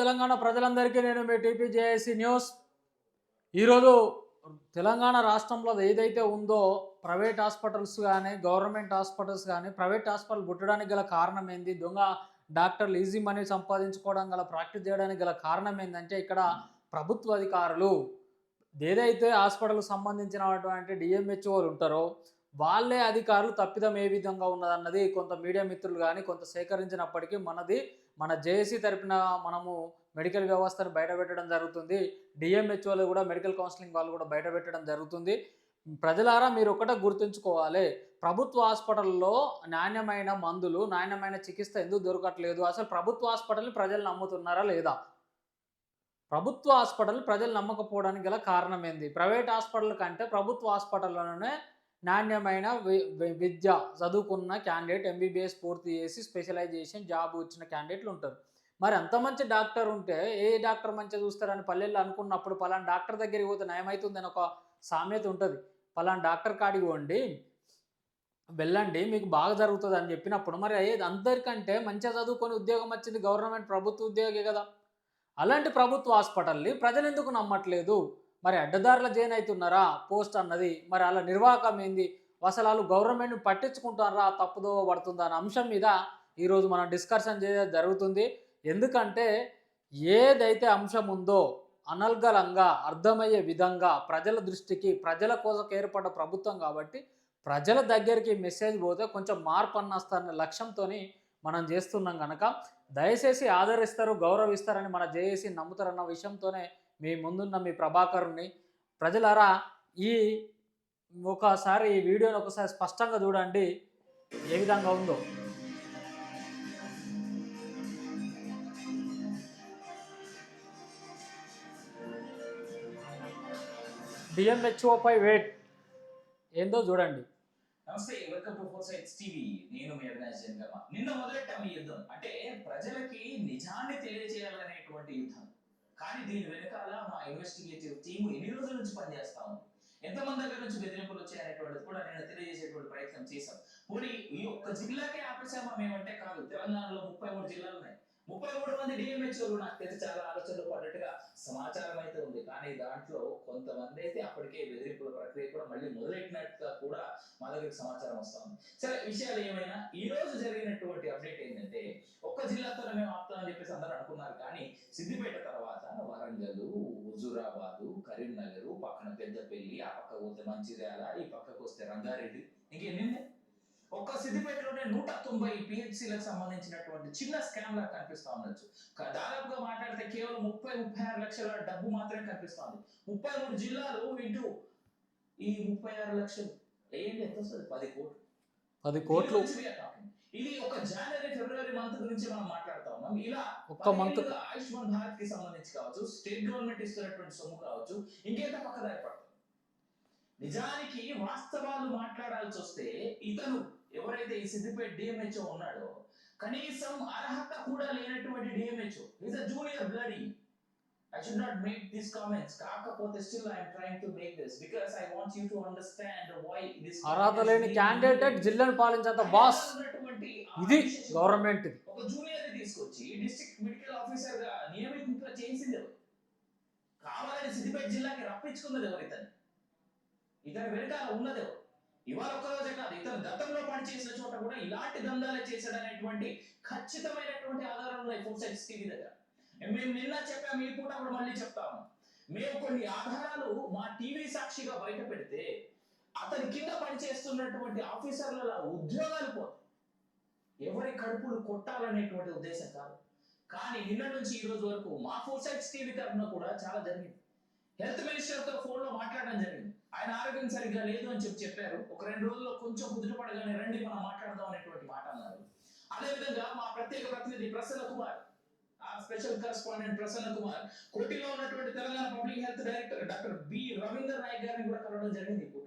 తెలంగాణ ప్రజలందరికీ నేను మీ టీపీజేఏసీ న్యూస్. ఈరోజు తెలంగాణ రాష్ట్రంలో ఏదైతే ఉందో ప్రైవేట్ హాస్పిటల్స్ కానీ గవర్నమెంట్ హాస్పిటల్స్ కానీ ప్రైవేట్ హాస్పిటల్ పుట్టడానికి గల కారణం ఏంది? దొంగ డాక్టర్లు ఈజీ మనీ సంపాదించుకోవడం గల ప్రాక్టీస్ చేయడానికి గల కారణం ఏంటంటే ఇక్కడ ప్రభుత్వ అధికారులు ఏదైతే హాస్పిటల్కి సంబంధించినటువంటి డిఎంహెచ్ఓలు ఉంటారో వాళ్ళే అధికారులు తప్పిదం ఏ విధంగా ఉన్నదన్నది కొంత మీడియా మిత్రులు కానీ కొంత సేకరించినప్పటికీ మనది మన జేఏసీ తరపున మనము మెడికల్ వ్యవస్థను బయటపెట్టడం జరుగుతుంది. డిఎంహెచ్ఓలు కూడా మెడికల్ కౌన్సిలింగ్ వాళ్ళు కూడా బయటపెట్టడం జరుగుతుంది. ప్రజలారా మీరు ఒకటే గుర్తుంచుకోవాలి. ప్రభుత్వ హాస్పిటల్లో నాణ్యమైన మందులు నాణ్యమైన చికిత్స ఎందుకు దొరకట్లేదు? అసలు ప్రభుత్వ హాస్పిటల్ని ప్రజలు నమ్ముతున్నారా లేదా? ప్రభుత్వ హాస్పిటల్ ప్రజలు నమ్మకపోవడానికి గల కారణం ఏంది? ప్రైవేట్ హాస్పిటల్ కంటే ప్రభుత్వ హాస్పిటల్లోనే నాణ్యమైన వి- విద్య చదువుకున్న క్యాండిడేట్ ఎంబీబీఎస్ పూర్తి చేసి స్పెషలైజేషన్ జాబ్ వచ్చిన క్యాండిడేట్లు ఉంటారు. మరి అంత మంచి డాక్టర్ ఉంటే ఏ డాక్టర్ మంచిగా చూస్తారని పల్లెల్లో అనుకున్నప్పుడు పలానా డాక్టర్ దగ్గరికి పోతే నయమవుతుందని ఒక సామ్యత ఉంటుంది. పలానా డాక్టర్ కాడికి పోండి వెళ్ళండి మీకు బాగా జరుగుతుంది అని చెప్పినప్పుడు మరి అందరికంటే మంచిగా చదువుకొని ఉద్యోగం వచ్చింది గవర్నమెంట్ ప్రభుత్వ ఉద్యోగే కదా. అలాంటి ప్రభుత్వ హాస్పిటల్ని ప్రజలు ఎందుకు నమ్మట్లేదు? మరి అడ్డదారుల జైన్ అవుతున్నారా పోస్ట్ అన్నది. మరి అలా నిర్వాహకం ఏంది? అసలు వాళ్ళు గవర్నమెంట్ పట్టించుకుంటారా తప్పుదో పడుతుందా అనే అంశం మీద ఈరోజు మనం డిస్కషన్ చేయడం జరుగుతుంది. ఎందుకంటే ఏదైతే అంశం ఉందో అనల్గలంగా అర్థమయ్యే విధంగా ప్రజల దృష్టికి ప్రజల కోసం ఏర్పడ్డ ప్రభుత్వం కాబట్టి ప్రజల దగ్గరికి మెసేజ్ పోతే కొంచెం మార్పు అన్నస్తారనే లక్ష్యంతో మనం చేస్తున్నాం కనుక దయచేసి ఆదరిస్తారు గౌరవిస్తారని మన జేఏసీ నమ్ముతారన్న విషయంతోనే మీ ముందున్న మీ ప్రభాకరుని ప్రజలారా ఈ ఒకసారి ఈ వీడియోని ఒకసారి స్పష్టంగా చూడండి. ఏ విధంగా ఉందో. డిఎంహెచ్ఓపై వెయిట్ ఏందో చూడండి. నమస్తే welcome to four sights TV నేను మీ అవినాష్ జనగమ నిన్న మొదలెట్టాము ఈ యుద్ధం. అంటే ప్రజలకి నిజాన్ని తెలియజేయాలనేటువంటి యుద్ధం. కానీ దీని వెనకాల మా ఇన్వెస్టిగేటివ్ టీం ఎన్ని రోజుల నుంచి పనిచేస్తా ఉంది? ఎంతమంది దగ్గర నుంచి బెదిరింపులు వచ్చాయనేటువంటిది కూడా నేను తెలియజేసేటువంటి ప్రయత్నం చేశాం. పోనీ ఈ ఒక్క జిల్లాకే ఆపేసామా మేమంటే కాదు తెలంగాణలో ముప్పై మూడు జిల్లాలు ఉన్నాయి. ముప్పై మూడు మంది డిఎంహెచ్ఓలు నాకు తెలిసి చాలా ఆలోచనలు పడ్డట్టుగా సమాచారం అయితే ఉంది. కానీ దాంట్లో కొంతమంది అయితే అప్పటికే బెదిరింపుల ప్రక్రియ కూడా మళ్ళీ మొదలెట్టినట్టుగా కూడా మా దగ్గరికి సమాచారం వస్తా ఉంది. సరే విషయాలు ఏమైనా? ఈ రోజు జరిగినటువంటి అప్డేట్ ఏంటంటే ఒక్క జిల్లాతోనే మేము ఆపుతామని చెప్పేసి అందరూ అనుకున్నారు. కానీ సిద్దిపేట పక్కన పెద్దపల్లి ఆ పక్క పోతే మంచిర్యాల ఈ పక్కకు వస్తే రంగారెడ్డి. ఇంకెన్ని ఒక్క సిద్దిపేటలోనే నూట తొంభై పిహెచ్సిలకు సంబంధించినటువంటి చిన్న స్కామ్ లా కనిపిస్తా ఉండొచ్చు. దాదాపుగా మాట్లాడితే కేవలం ముప్పై ముప్పై ఆరు లక్షల డబ్బు మాత్రమే కనిపిస్తా ఉంది. ముప్పై మూడు జిల్లాలు ఇంటూ. ఈ ముప్పై ఆరు లక్షలు. ఏంటి ఎంత వస్తుంది? పది కోట్లు. పది కోట్లు. ఇది ఒక జనవరి ఫిబ్రవరి మంత్ గురించి మనం మాట్లాడుతా. ఉన్నాం ఇలా ఒక్క మంత్ ఆయుష్మాన్ భారత్కి సంబంధించి కావచ్చు స్టేట్ గవర్నమెంట్ ఇస్తున్నటువంటి సొమ్ము కావచ్చు ఇంకెంత పక్కదారి పడుతుంది? నిజానికి వాస్తవాలు మాట్లాడాల్సి వస్తే ఇతను ఎవరైతే ఈ సిద్దిపేట డిఎంహెచ్ఓ ఉన్నాడో కనీసం అర్హత కూడా లేనటువంటి DMHO is a junior bloody I should not make these comments కాకపోతే still I'm trying to make this because I want you to understand why this అర్హత లేని క్యాండిడేట్ జిల్లాను పాలించేంత బాస్ ఇది గవర్నమెంట్ ఒక జూనియర్ తీసుకొచ్చి డిస్ట్రిక్ట్ మెడికల్ ఆఫీసర్గా నియమిత చేసింది కావాలని సిద్దిపేట జిల్లాకి రప్పించుకున్నది ఎవరు ఇతను? ఇతని వెనకాల ఉన్నది ఇవాళ ఒక్క రోజే కాదు ఇతను గతంలో పనిచేసిన చోట కూడా ఇలాంటి దందాలే చేశాడనేటువంటి ఖచ్చితమైనటువంటి ఆధారాలు ఉన్నాయి ఫోర్ సైట్స్ టీవీ దగ్గర. మేము నిన్న చెప్పాము ఈ పూట కూడా మళ్ళీ చెప్తాము. మేము కొన్ని ఆధారాలు మా టీవీ సాక్షిగా బయట పెడితే అతని కింద పనిచేస్తున్నటువంటి ఆఫీసర్ల ఉద్యోగాలు పోతాయి. ఎవరి కడుపులు కొట్టాలనేటువంటి ఉద్దేశం కాదు. కానీ నిన్న నుంచి ఈ రోజు వరకు మా ఫోర్ సైడ్స్ టీవీ తరఫున కూడా చాలా జరిగింది. హెల్త్ మినిస్టర్తో ఫోన్లో మాట్లాడడం జరిగింది. ఆయన ఆరోగ్యం సరిగ్గా లేదు అని చెప్పి చెప్పారు. ఒక రెండు రోజుల్లో కొంచెం కుదుటపడగానే రండి మనం మాట్లాడదాం అనేటువంటి మాట అన్నారు. అదేవిధంగా మా ప్రత్యేక ప్రతినిధి ప్రసన్న కుమార్ స్పెషల్ కరెస్పాండెంట్ ప్రసన్న కుమార్ కోటిలో ఉన్నటువంటి Telangana public health director doctor B Ravinder Nayak గారిని కూడా కలవడం జరిగింది ఈ పూట.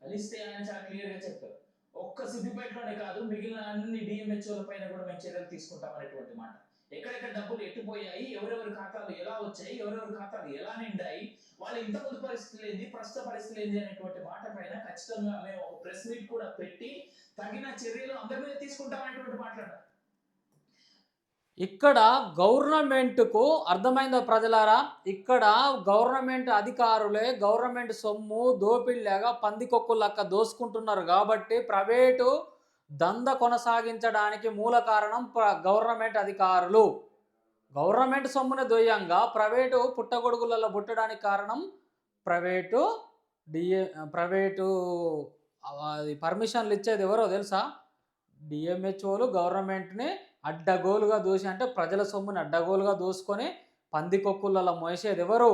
కలిస్తే ఆయన చాలా క్లియర్గా చెప్పారు. ఒక్క సిద్దిపేటలోనే కాదు మిగిలిన అన్ని డిఎంహెచ్ఓల పైన కూడా మేము చర్యలు తీసుకుంటాం అనేటువంటి మాట. ఎక్కడెక్కడ డబ్బులు ఎట్టిపోయాయి ఎవరెవరి ఖాతాలు ఎలా వచ్చాయి ఎవరెవరి ఖాతాలు ఎలా నిండాయి వాళ్ళ ఇంత ముందు పరిస్థితులు ఏంది ప్రస్తుత పరిస్థితులు ఏంది అనేటువంటి మాట పైన ఖచ్చితంగా మేము ఒక ప్రెస్ మీట్ కూడా పెట్టి తగిన చర్యలు అందరి మీద తీసుకుంటాం అనేటువంటి మాట్లాడారు. ఇక్కడ గవర్నమెంట్కు అర్థమైందా ప్రజలారా? ఇక్కడ గవర్నమెంట్ అధికారులే గవర్నమెంట్ సొమ్ము దోపిడిలాగా పందికొక్కులక్క దోసుకుంటున్నారు కాబట్టి ప్రైవేటు దంద కొనసాగించడానికి మూల కారణం గవర్నమెంట్ అధికారులు. గవర్నమెంట్ సొమ్ముని దొయ్యంగా ప్రైవేటు పుట్టగొడుగులలో పుట్టడానికి కారణం ప్రైవేటు డిఏ ప్రైవేటు అది పర్మిషన్లు ఇచ్చేది ఎవరో తెలుసా? డిఎంహెచ్ఓలు గవర్నమెంట్ని అడ్డగోలుగా దోసి అంటే ప్రజల సొమ్ముని అడ్డగోలుగా దోసుకొని పందికొక్కులలో మోసేది ఎవరు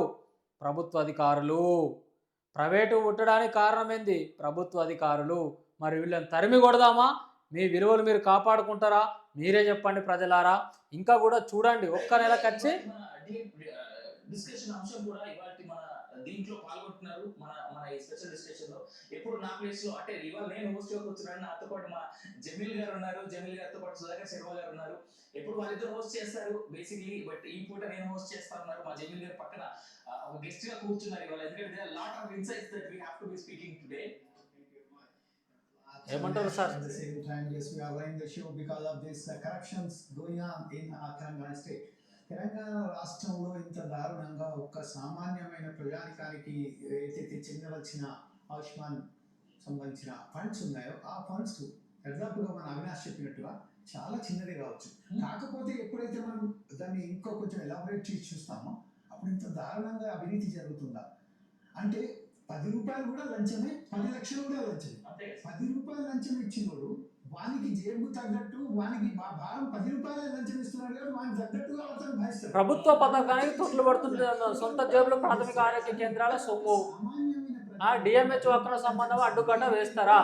ప్రభుత్వ అధికారులు. ప్రైవేటు పుట్టడానికి కారణం ఏంది? ప్రభుత్వ అధికారులు. మరి వీళ్ళని తరిమి కొడదామా? మీ విలువలు మీరు కాపాడుకుంటారా? మీరే చెప్పండి ప్రజలారా. ఇంకా కూడా చూడండి ఒక్క నెలకు వచ్చి డిస్కషన్ అంశం కూడా దీంట్లో పాల్గొంటున్నారు మన మన ఈ స్పెషల్ డిస్కషన్లో ఎప్పుడు నా ప్లేస్లో అంటే ఇవాళ నేను హోస్ట్గా కూర్చున్నాను నాతో పాటు మా జమీల్ గారు ఉన్నారు జమీల్ గారితో పాటు సుధాకర్ శర్మ గారు ఉన్నారు ఎప్పుడు వాళ్ళిద్దరు హోస్ట్ చేస్తారు బేసిక్లీ బట్ ఈ పూట నేను హోస్ట్ చేస్తా ఉన్నారు మా జమీల్ గారు పక్కన ఒక గెస్ట్గా కూర్చున్నారు ఇవాళ ఎందుకంటే lot of insights that we have to be speaking today ఏమంటారు sir? At the same time, yes, we are running the show because of this uh, corruptions going on in uh, Telangana state. Telangana రాష్ట్రంలో ఇంత దారుణంగా ఒక్క సామాన్యమైన ప్రజానికానికి ఏదైతే చెందవలసిన ఆయుష్మాన్ సంబంధించిన funds ఉన్నాయో ఆ ఫండ్స్ ఎగ్జాంపుల్గా మన అవినాష్ చెప్పినట్టుగా చాలా చిన్నదే కావచ్చు. కాకపోతే ఎప్పుడైతే మనం దాన్ని ఇంకో కొంచెం ఎలాబరేట్ చేసి చూస్తామో అప్పుడు ఇంత దారుణంగా అవినీతి జరుగుతుందా? అంటే పది రూపాయలు కూడా లంచమే పది లక్షలు కూడా లంచమే. పది రూపాయలు లంచం ఇచ్చినోడు వానికి జేబు తగ్గట్టు వానికి భారం పది రూపాయలే లంచం ఇస్తున్నాడు కాబట్టి వానికి తగ్గట్టుగా అతను భరిస్తాడు ప్రభుత్వ పథకానికి తొట్లు పడుతుంది సొంత జేబులో ప్రాథమిక ఆరోగ్య కేంద్రాల సొమ్ము. ఆ, DMHO అక్రమ సంబంధం అడ్డుకట్ట వేస్తారా?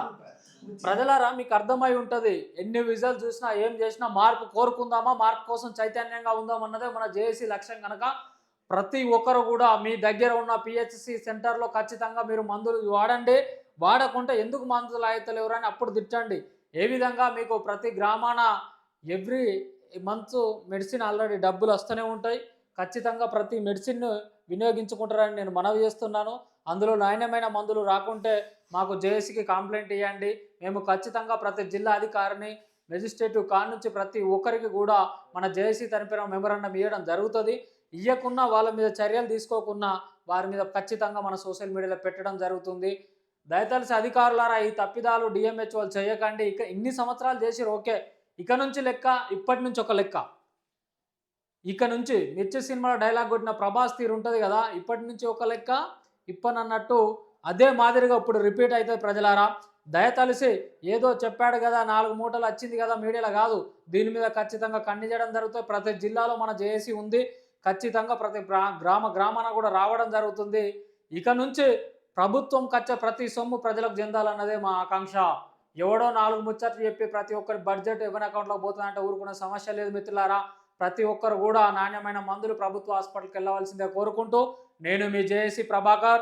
ప్రజలారా మీకు అర్థమై ఉంటుంది. ఎన్ని విజువల్ చూసినా ఏం చేసినా మార్పు కోరుకుందామా? మార్పు కోసం చైతన్యంగా ఉందామన్నదే మన జేఏసీ లక్ష్యం కనుక ప్రతి ఒక్కరు కూడా మీ దగ్గర ఉన్న పిహెచ్సి సెంటర్లో ఖచ్చితంగా మీరు మందులు వాడండి. వాడకుంటే ఎందుకు మందులు అని అప్పుడు తిట్టండి? ఏ విధంగా మీకు ప్రతి గ్రామాన ఎవ్రీ మంత్ మెడిసిన్ ఆల్రెడీ డబ్బులు వస్తూనే ఉంటాయి. ఖచ్చితంగా ప్రతి మెడిసిన్ను వినియోగించుకుంటారని నేను మనవి చేస్తున్నాను. అందులో నాణ్యమైన మందులు రాకుంటే మాకు జేఏసీకి కంప్లైంట్ ఇవ్వండి మేము ఖచ్చితంగా ప్రతి జిల్లా అధికారిని మెజిస్ట్రేటివ్ కాడ నుంచి ప్రతి ఒక్కరికి కూడా మన జేఏసీ తరపున మెమరాండం ఇవ్వడం జరుగుతుంది. ఇవ్వకున్నా వాళ్ళ మీద చర్యలు తీసుకోకున్నా వారి మీద ఖచ్చితంగా మన సోషల్ మీడియాలో పెట్టడం జరుగుతుంది. దయతలిసి అధికారులారా ఈ తప్పిదాలు డిఎంహెచ్ వాళ్ళు చేయకండి. ఇక ఇన్ని సంవత్సరాలు చేసిరు ఓకే. ఇక నుంచి లెక్క ఇప్పటి నుంచి ఒక లెక్క. ఇక నుంచి మిర్చి సినిమాలో డైలాగ్ కొట్టిన ప్రభాస్ తీరు ఉంటుంది కదా ఇప్పటి నుంచి ఒక లెక్క. ఇప్పనన్నట్టు అదే మాదిరిగా ఇప్పుడు రిపీట్ అవుతుంది ప్రజలారా. దయతలిసి ఏదో చెప్పాడు కదా నాలుగు మూటలు వచ్చింది కదా మీడియాలో కాదు. దీని మీద ఖచ్చితంగా చేయడం జరుగుతుంది. ప్రతి జిల్లాలో మన జేఏసీ ఉంది. ఖచ్చితంగా ప్రతి గ్రా- గ్రామ గ్రామాన కూడా రావడం జరుగుతుంది. ఇక నుంచి ప్రభుత్వం ఖర్చు ప్రతి సొమ్ము ప్రజలకు చెందాలన్నదే మా ఆకాంక్ష. ఎవడో నాలుగు ముచ్చట్లు చెప్పి ప్రతి ఒక్కరి బడ్జెట్ ఎవరి అకౌంట్లోకి పోతుందంటే ఊరుకునే సమస్య లేదు మిత్రులారా. ప్రతి ఒక్కరు కూడా నాణ్యమైన మందులు ప్రభుత్వ హాస్పిటల్కి వెళ్ళవలసిందే కోరుకుంటూ నేను మీ జేఏసీ ప్రభాకర్.